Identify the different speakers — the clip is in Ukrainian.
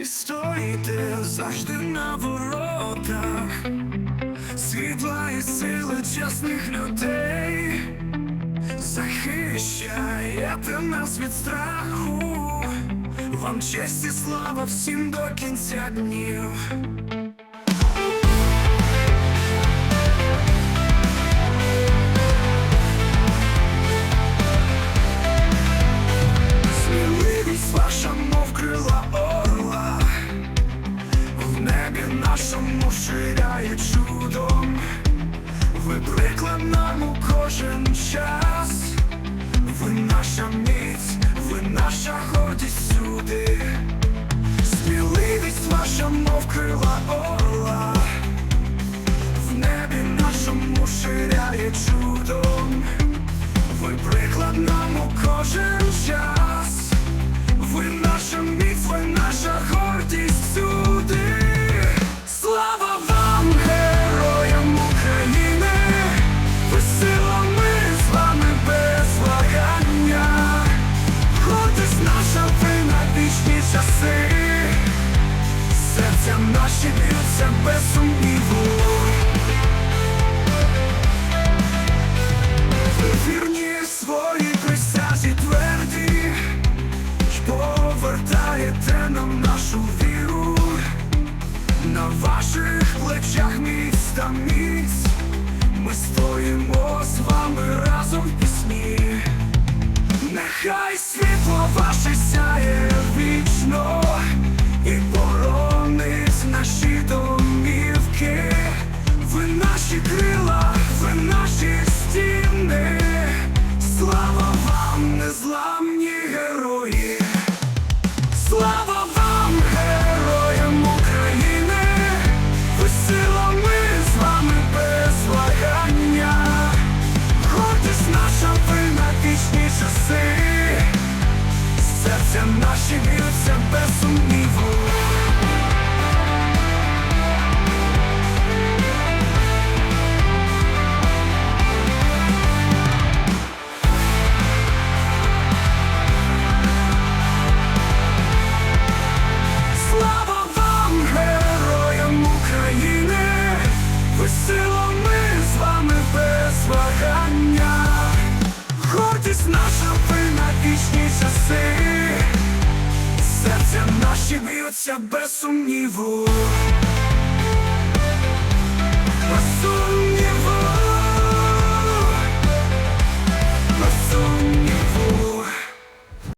Speaker 1: І стоїте завжди на воротах, світла і сили чесних людей, захищаєте нас від страху, вам честь і слава всім до кінця днів. Ширяє чудом, ви приклад нам у кожен час, ви наша міць, ви наша гордість сюди, сміливість ваша, мов крила орла, в небі нашому ширяє чудом. Ви приклад нам у кожен час, без. Вірні свої присязі тверді, повертаєте нам нашу віру, на ваших плечах міць та міць, ми стоїмо з вами разом в пісні. Нехай наші б'ються без сумніву. Слава вам, героям України, ви ми з вами без вагання. Гордість наша, ви на вічні часи, наші б'ються без сумніву. Без сумніву.